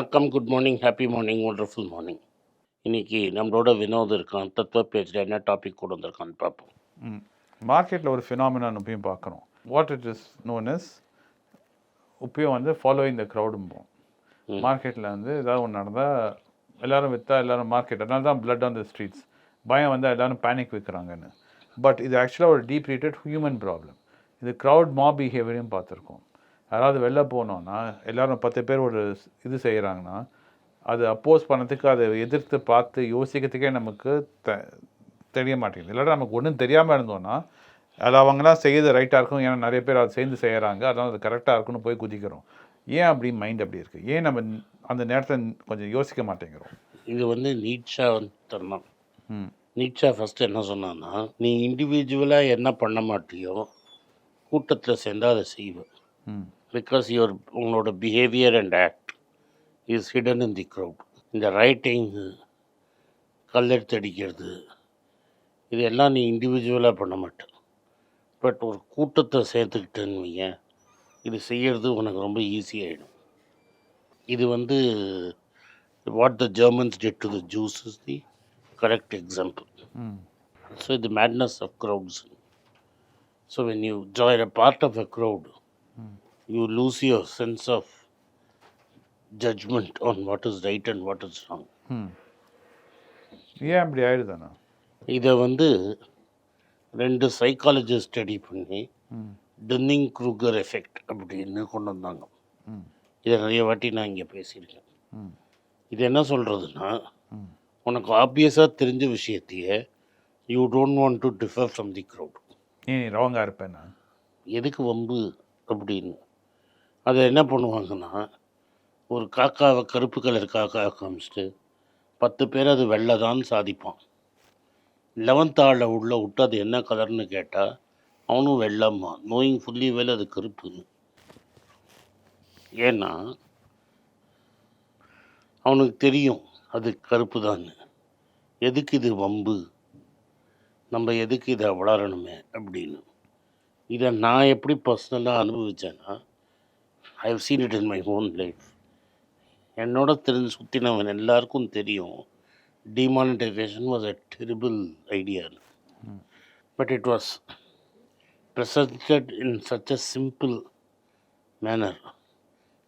வணக்கம் good morning happy morning wonderful morning இன்னைக்கு நம்மளோட வினோத் இருக்கான் தத்துவ பேஜில் என்ன டாபிக் கொண்டு வந்திருக்கான்னு பார்ப்போம். மார்க்கெட்டில் ஒரு ஃபினாமினான் இப்பயும் பார்க்குறோம். What it is known is இப்பயும் வந்து ஃபாலோயிங் த க்ரௌடும்போம் மார்க்கெட்டில் வந்து ஏதாவது ஒன்று நடந்தால் எல்லாரும் விற்றா எல்லாரும் மார்க்கெட் அதனால தான் blood ஆன் த ஸ்ட்ரீட்ஸ் பயம் வந்து எல்லாரும் பேனிக் விற்கிறாங்கன்னு பட் இது ஆக்சுவலாக ஒரு டீப் ரீட்டட் ஹியூமன் ப்ராப்ளம் இது க்ரௌட் மாப் பிஹேவியரையும் பார்த்துருக்கோம். யாராவது வெளில போனோன்னா எல்லாரும் பத்து பேர் ஒரு இது செய்கிறாங்கன்னா அது அப்போஸ் பண்ணதுக்கு அதை எதிர்த்து பார்த்து யோசிக்கிறதுக்கே நமக்கு த தெரிய மாட்டேங்குது. இல்லாட்டா நமக்கு ஒன்றும் தெரியாமல் இருந்தோன்னா அது அவங்களாம் செய்யறது ரைட்டாக இருக்கும். ஏன்னா நிறைய பேர் அதை சேர்ந்து செய்கிறாங்க அதனால் அது கரெக்டாக இருக்குன்னு போய் குதிக்கிறோம். ஏன் அப்படி மைண்ட் அப்படி இருக்குது ஏன் நம்ம அந்த நேரத்தில் கொஞ்சம் யோசிக்க மாட்டேங்கிறோம்? இது வந்து நீட்ஷா வந்து தரணும் ம். நீட்ஷா ஃபஸ்ட்டு என்ன சொன்னான்னா நீ இண்டிவிஜுவலாக என்ன பண்ண மாட்டியோ கூட்டத்தில் சேர்ந்தா அதை செய்வேன் ம். பிகாஸ் யுவர் உங்களோட behaviour and act is hidden in the crowd இந்த ரைட்டிங் கல்லெடுத்து அடிக்கிறது இதெல்லாம் நீ இண்டிவிஜுவலாக பண்ண மாட்ட. பட் ஒரு கூட்டத்தை சேர்த்துக்கிட்டேன்னு வையேன் இது செய்யறது உனக்கு ரொம்ப ஈஸியாகிடும் இது வந்து what the Germans did to the Jews is the correct example ம். So the madness of crowds. So when you join a part of a crowd, you lose your sense of judgment on what is right and what is wrong. ம் ஏன் அப்படி ஆயிடுதாண்ணா இதை வந்து ரெண்டு psychologist study பண்ணி Dunning Kruger effect அப்படின்னு கொண்டு வந்தாங்க. இதை நிறைய வாட்டி நான் இங்கே பேசியிருக்கேன். இது என்ன சொல்கிறதுனா உனக்கு ஆப்வியஸாக தெரிஞ்ச விஷயத்தையே you don't want to differ from the crowd ஏன் ராங்காக இருப்பேண்ணா எதுக்கு வம்பு அப்படின்னு. அதை என்ன பண்ணுவாங்கன்னா ஒரு காக்காவை கருப்பு கலர் காக்கா காமிச்சிட்டு பத்து பேர் அது வெள்ளை தான் சாதிப்பான். லெவன்த் ஆளில் உள்ள விட்டு அது என்ன கலர்னு கேட்டால் அவனும் வெள்ளம்மா. நோயிங் ஃபுல்லி வேலை அது கருப்புன்னு. ஏன்னா அவனுக்கு தெரியும் அது கருப்பு தான் எதுக்கு இது வம்பு? நம்ம எதுக்கு இதை வளரணுமே அப்படின்னு. இதை நான் எப்படி பர்சனலாக அனுபவித்தேன்னா I have seen it in my own life என்னோட தெரிஞ்சு சுற்றினவன் எல்லாருக்கும் தெரியும். Demonetisation was a terrible idea but it was presented in such a simple manner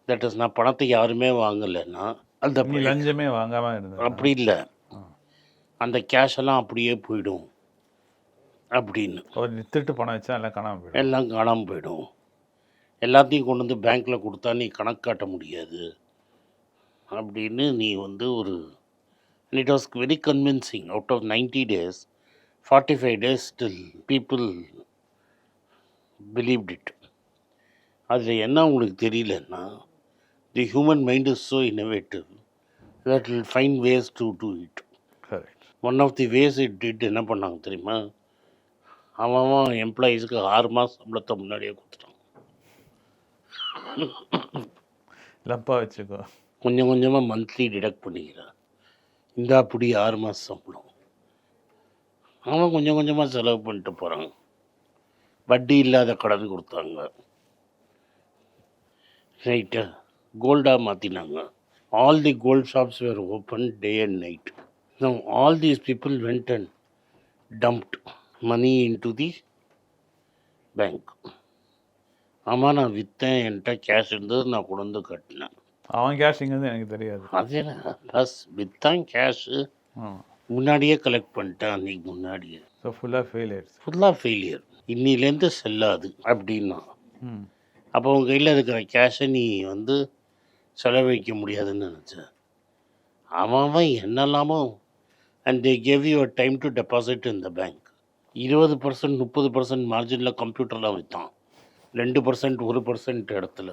that is நான் பணத்தை யாருமே வாங்கலைன்னா அந்த லஞ்சமே வாங்காமல் அப்படி இல்லை. அந்த கேஷ் எல்லாம் அப்படியே போயிடும். அப்படின்னு. ஒரு திருட்டு பணம் வச்சா எல்லாம் காணாமல் போயிடும். எல்லாம் காணாமல் போயிடும். எல்லாத்தையும் கொண்டு வந்து பேங்க்கில் கொடுத்தா நீ கணக்கு காட்ட முடியாது. அப்படின்னு நீ வந்து ஒரு it was very convincing out of ninety days forty five days still people believed it அதில் என்ன உங்களுக்கு தெரியலன்னா the human mind is so innovative that will find ways to do it one of the ways it did என்ன பண்ணாங்க தெரியுமா? அவன் எம்ப்ளாயீஸுக்கு ஆறு மாதம் சம்பளத்தை முன்னாடியே கொடுத்துட்டான். லப்பாக வச்சுக்கோ. கொஞ்சம் கொஞ்சமாக மந்த்லி டிடக்ட் பண்ணிக்கிறான் இந்தா அப்படி ஆறு மாதம் சம்பளம். அவன் கொஞ்சம் கொஞ்சமாக செலவு பண்ணிட்டு போகிறாங்க வட்டி இல்லாத கடன் கொடுத்தாங்க. ரைட்டு கோல்டாக மாற்றினாங்க all the gold shops were open day and night all these people went and dumped money into the bank ஆமாம் நான் விற்றேன் என்கிட்ட கேஷ் இருந்தது நான் கொண்டு கட்டினேன். அவன் கேஷ் இங்கேருந்து எனக்கு தெரியாது. அது என்ன? ப்ளஸ் வித்தான் கேஷு முன்னாடியே கலெக்ட் பண்ணிட்டேன் அன்னைக்கு முன்னாடியே. ஸோ ஃபுல்லாக ஃபெயில் ஆயிடுச்சு. ஃபுல்லாக ஃபெயிலியர் இன்னிலேருந்து செல்லாது அப்படின்னா. அப்போ உன் கையில் இருக்கிற கேஷை நீ வந்து செலவழிக்க முடியாதுன்னு நினச்சேன். அவன் அவன் என்னெல்லாமோ and they gave you time to deposit in the bank இருபது பர்சன்ட் முப்பது பர்சன்ட் மார்ஜினில் கம்ப்யூட்டர்லாம் விற்றான் ரெண்டு பர்சன்ட் ஒரு பர்சன்ட் இடத்துல.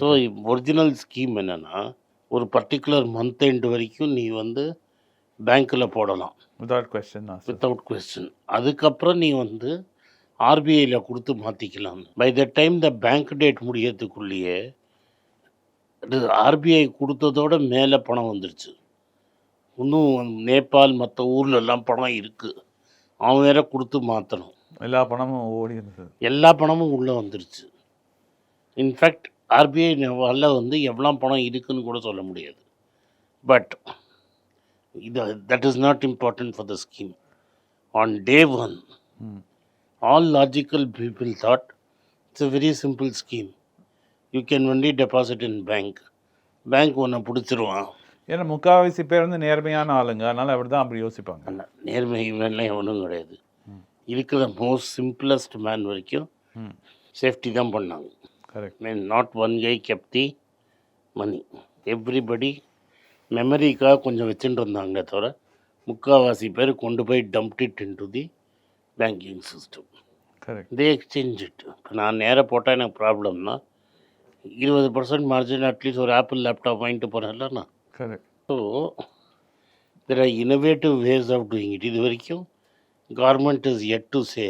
ஸோ ஒரிஜினல் ஸ்கீம் என்னென்னா ஒரு பர்டிகுலர் மந்த் எண்ட் வரைக்கும் நீ வந்து பேங்க்கில் போடலாம். வித்வுட் கொஸ்டின் வித்தவுட் கொஸ்டின் அதுக்கப்புறம் நீ வந்து ஆர்பிஐயில் கொடுத்து மாற்றிக்கலாம் by the time the bank date முடியறதுக்குள்ளேயே RBI கொடுத்ததோட மேலே பணம் வந்துருச்சு. இன்னும் நேபாள் மற்ற ஊர்லெல்லாம் பணம் இருக்குது அவன் வேற கொடுத்து மாற்றணும் எல்லா பணமும் ஓடி இருந்தது. எல்லா பணமும் உள்ளே வந்துருச்சு. இன்ஃபேக்ட் ஆர்பிஐ வரல வந்து எவ்வளோ பணம் இருக்குன்னு கூட சொல்ல முடியாது. பட் இது that is not important for the scheme on day one all logical people thought it's a very simple scheme you can only deposit in bank bank ஒன்றை பிடிச்சிருவான். ஏன்னா முக்கால்வாசி பேர் வந்து நேர்மையான ஆளுங்க. அதனால அப்படி தான் அப்படி யோசிப்பாங்க. நேர்மை இவன்லாம் எவனும் கிடையாது. இருக்கிற மோஸ்ட் சிம்பிளஸ்ட் மேன் வரைக்கும் சேஃப்டி தான் பண்ணாங்க. Correct mean not one guy kept the money everybody மெமரிக்காக கொஞ்சம் வச்சுட்டு இருந்தாங்க தவிர முக்கால்வாசி பேர் கொண்டு போய் dumped it in to the banking system correct they exchange it இப்போ நான் நேராக போட்டால் எனக்கு ப்ராப்ளம்னா இருபது பர்சன்ட் மார்ஜின் அட்லீஸ்ட் ஒரு ஆப்பிள் லேப்டாப் வாங்கிட்டு போகிறேன்ல நான் correct so there are innovative ways of doing it இது வரைக்கும் government is at to say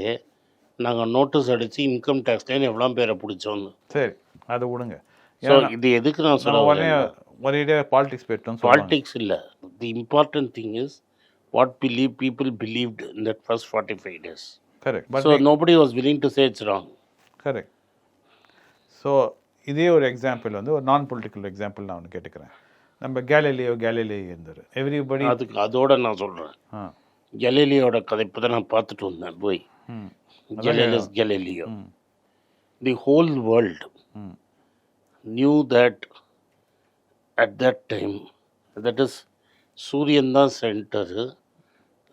நாங்கள் நோட்டீஸ் அடித்து இன்கம் டேக்ஸ்லேருந்து எவ்வளோ பேரை பிடிச்சோன்னு சரி அதை விடுங்க. ஸோ இது எதுக்கு நான் சொல்ல ஒரேடியாக பாலிடிக்ஸ் போயிட்டோம் பாலிடிக்ஸ் இல்லை. The important thing is what believe people believed in that first forty five days correct so nobody was willing to say it's wrong correct so இதே ஒரு எக்ஸாம்பிள் வந்து ஒரு நான் பொலிட்டிக்கல் எக்ஸாம்பிள் நான் ஒன்று கேட்டுக்கிறேன். நம்ம கேலிலியோ கேலிலியோ இருந்தார் எவ்ரிபடி அதுக்கு அதோட நான் சொல்கிறேன் ஆ கெலேலியோட கதை இப்போ தான் நான் பார்த்துட்டு வந்தேன் போய். கெலேலியோ ம். தி ஹோல் வேர்ல்ட் ம். knew that at that time that is சூரியன் தான் சென்டரு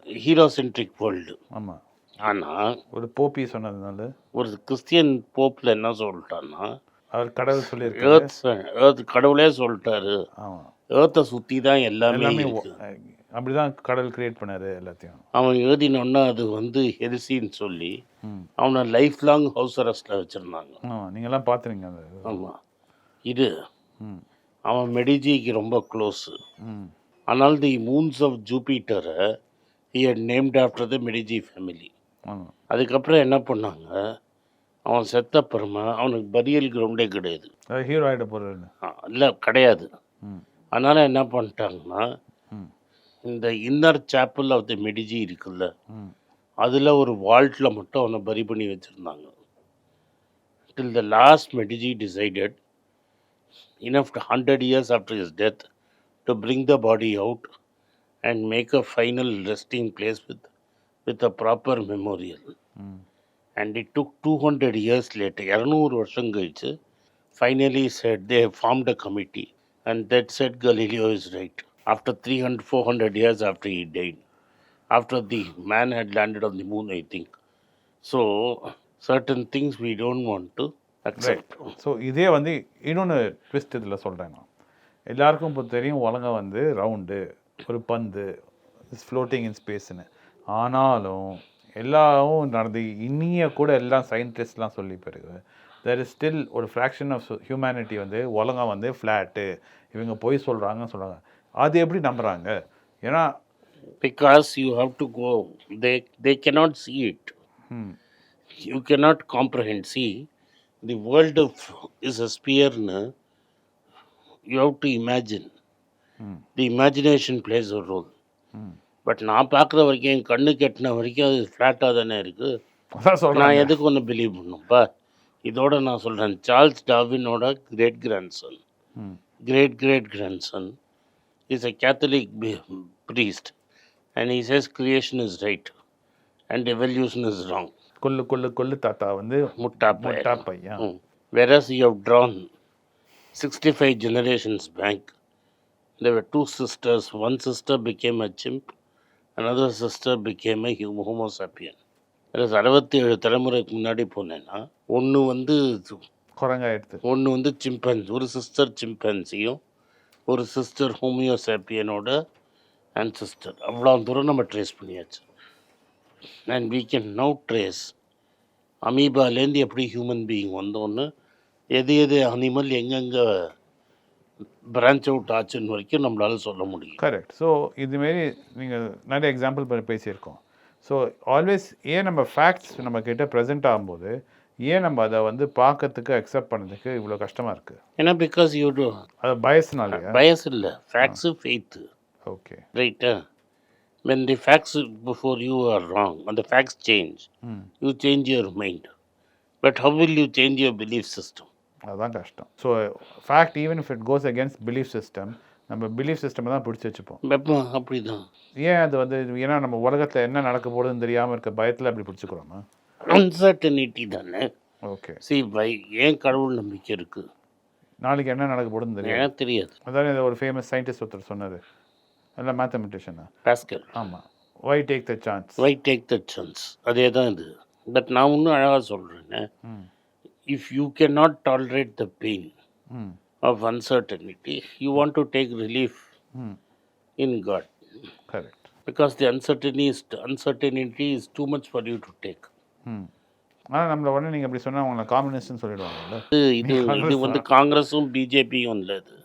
ஹீரோசென்ட்ரிக் வேர்ல்டு ஆமாம் ஆனால் ஒரு போப்பி சொன்னதுனால. ஒரு கிறிஸ்டியன் போப்பில் என்ன சொல்லிட்டான்னா அவர் கடவுள் சொல்லியிருக்காரு. ஏர்த் கடவுளே சொல்லிட்டாரு. ஏர்த்தை சுற்றி தான் எல்லாமே அப்படிதான் கடவுள் கிரியேட் பண்ணாரு எல்லாத்தையும். அவன் எழுதினோன்னா அது வந்து ஹெரிசின்னு சொல்லி அவனை லைஃப் லாங் ஹவுஸ் அரெஸ்ட்டில் வச்சுருந்தாங்க. ஆமாம் நீங்கள்லாம் பார்த்துருங்க இது. ஆமாம் இது அவன் மெடிஜிக்கு ரொம்ப க்ளோஸு ஆனால் தி மூன்ஸ் ஆஃப் ஜூபிட்டரை had named after the Medici family அதுக்கப்புறம் என்ன பண்ணாங்க? அவன் செத்த அப்புறமா அவனுக்கு பரியல் கிரவுண்டே கிடையாது. அது ஹீரோ ஆகிட போகிறேன்னு இல்லை கிடையாது. அதனால் என்ன பண்ணிட்டாங்கன்னா இந்த இன்னர் சாப்பிள் ஆஃப் தி மெடிஜி இருக்குல்ல அதில் ஒரு வால்ட்டில் மட்டும் அவனை பரி பண்ணி வச்சுருந்தாங்க. Till the last Medici decided enough hundred years after his death to bring the body out and make a final resting place with with a proper memorial and it took two hundred years later இரநூறு வருஷம் கழிச்சு finally said they formed a committee and that said Galileo is right after three hundred four hundred years after he died after the man had landed on the moon, I think. So, certain things we don't want to accept so இதே வந்து இன்னொன்று twist இதில் சொல்கிறேன் நான் எல்லாருக்கும் இப்போ தெரியும் உலகம் வந்து ரவுண்டு ஒரு பந்து இஸ் ஃப்ளோட்டிங் இன் ஸ்பேஸ்னு ஆனாலும் எல்லாவும் நடந்து இன்னிய கூட எல்லாம் சயின்டிஸ்ட்லாம் சொல்லி பிறகு தெர் இஸ் ஸ்டில் ஒரு ஃப்ராக்ஷன் ஆஃப் ஹியூமனிட்டி வந்து உலகம் வந்து ஃப்ளாட்டு இவங்க போய் சொல்கிறாங்கன்னு சொல்கிறாங்க அது எப்படி நம்புகிறாங்க ஏன்னா they, they cannot see it. ம் You cannot comprehend. See, the world of, is a sphere. na, You have to imagine. ம் The imagination plays a role. ம் பட் நான் பார்க்குற வரைக்கும் என் கண்ணு கெட்டின வரைக்கும் அது ஃப்ளாட்டாக தானே இருக்குது நான் எதுக்கு ஒன்று பிலீவ் பண்ணும்ப்பா இதோட நான் சொல்கிறேன் Charles டார்வினோட great grandson great great grandson is a Catholic b- priest and he says creation is right and evolution is wrong. கொல்லு கொல்லு கொல்லு தாத்தா வந்து Mutta முட்டா பையன் Hmm. Whereas you have drawn 65 generations back, there were two sisters. One sister became a chimp, another sister became a hum- homo sapien. Whereas அறுபத்தி ஏழு தலைமுறைக்கு முன்னாடி போனேன்னா ஒன்று வந்து குரங்காயிடுது ஒன்று வந்து சிம்பன்ஸ் ஒரு சிஸ்டர் சிம்பன்சியும் ஒரு சிஸ்டர் ஹோமியோசாப்பியனோட சிஸ்டர் அவ்வளோ தூரம் நம்ம ட்ரேஸ் பண்ணியாச்சு. And we can now trace அமீபாலேருந்து எப்படி ஹியூமன் பீயிங் வந்தோன்னு எது எது அனிமல் எங்கெங்கே பிரான்ச் அவுட் ஆச்சுன்னு வரைக்கும் நம்மளால் சொல்ல முடியும். கரெக்ட் ஸோ இதுமாரி நீங்கள் நிறைய எக்ஸாம்பிள் பண்ணி பேசியிருக்கோம். ஸோ ஆல்வேஸ் ஏன் நம்ம ஃபேக்ட்ஸ் நம்ம ப்ரெசென்ட் ஆகும்போது ஏன் நம்ம அதை வந்து பார்க்கறதுக்கு அக்செப்ட் பண்ணதுக்கு இவ்வளோ கஷ்டமாக இருக்குது ஏன்னா பிகாஸ் யூ டூ அது பயஸ்னாலையா? பயஸ் இல்லை. ஃபேக்ட்ஸு ஃபெய்த்து ஓகே ரைட்டா when the facts before you are wrong and the facts change ம் you change your mind. But how will you change your belief system? அதுதான் கஷ்டம். So fact even if it goes against belief system நம்ம belief system தான் பிடிச்சி வச்சுப்போம். வெப்பம் அப்படிதான். ஏன் அது வந்து ஏன்னா நம்ம உலகத்தில் என்ன நடக்க போகுதுன்னு தெரியாமல் இருக்க பயத்தில் அப்படி பிடிச்சிக்கிறோமா? அன்சர்டனிட்டி தானே? ஓகே சி வை ஏன் கடவுள் நம்பிக்கை இருக்கு? நாளைக்கு என்ன நடக்க போகுதுன்னு தெரியும் தெரியாது? அதான் இது ஒரு ஃபேமஸ் சயின்டிஸ்ட் ஒருத்தர் சொன்னார். இல்லை மேத்தமெட்டிஷியனா பாஸ்கல் ஆமாம் why take the chance why take the chance அதே தான் இது. பட் நான் இன்னும் அழகாக சொல்கிறேன்னு ம். If you can not tolerate the pain of uncertainty you want to take relief in God correct because the uncertainty is uncertainty is too much for you to take ஆனால் நம்மள உடனே நீங்கள் அப்படி சொன்னால் அவங்கள காம்யூனிஸ்ட்னு சொல்லிடுவாங்கல்ல. இது இது வந்து காங்கிரஸும் பிஜேபியும் இல்லை இது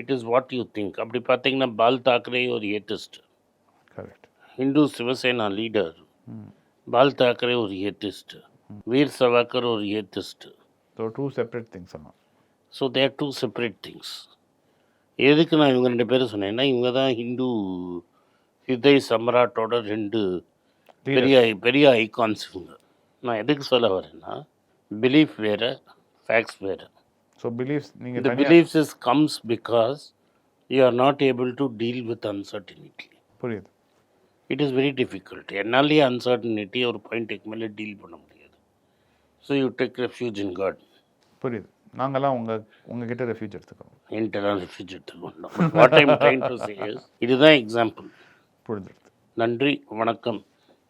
it is what you think அப்படி பார்த்தீங்கன்னா பால் தாக்கரே ஒரு atheist. Correct Hindu Shiv Sena leader Bal Thackeray ஒரு ஏத்திஸ்ட். வீர் சவாக்கர் ஒரு atheist. So two separate things so there two separate things எதுக்கு நான் இவங்க ரெண்டு பேரும் சொன்னேன்னா இவங்க தான் ஹிந்து ஹிதை சம்ராட்டோட ரெண்டு பெரிய பெரிய ஐகான்ஸ் இவங்க. நான் எதுக்கு சொல்ல வரேன்னா பிலீஃப் வேறு ஃபேக்ட்ஸ் வேறு. ஸோ பிலீஃப்ஸ் நீங்கள் beliefs is comes because you are not able to deal with uncertainty புரியுது. இட் இஸ் வெரி டிஃபிகல்ட் என்னாலேயே அன்சர்டினிட்டி ஒரு பாயிண்ட்டுக்கு மேலே டீல் பண்ண முடியாது. So you take refuge in God புரியுது. நாங்கள்லாம் உங்கள் உங்ககிட்ட ரெஃப்யூஜ் எடுத்துக்கிறோம். என்கிட்டலாம் ரெஃப்யூஜ் எடுத்துக்கொண்டோம் what I'm trying to say இதுதான் எக்ஸாம்பிள் புரிஞ்சிடுது நன்றி வணக்கம்.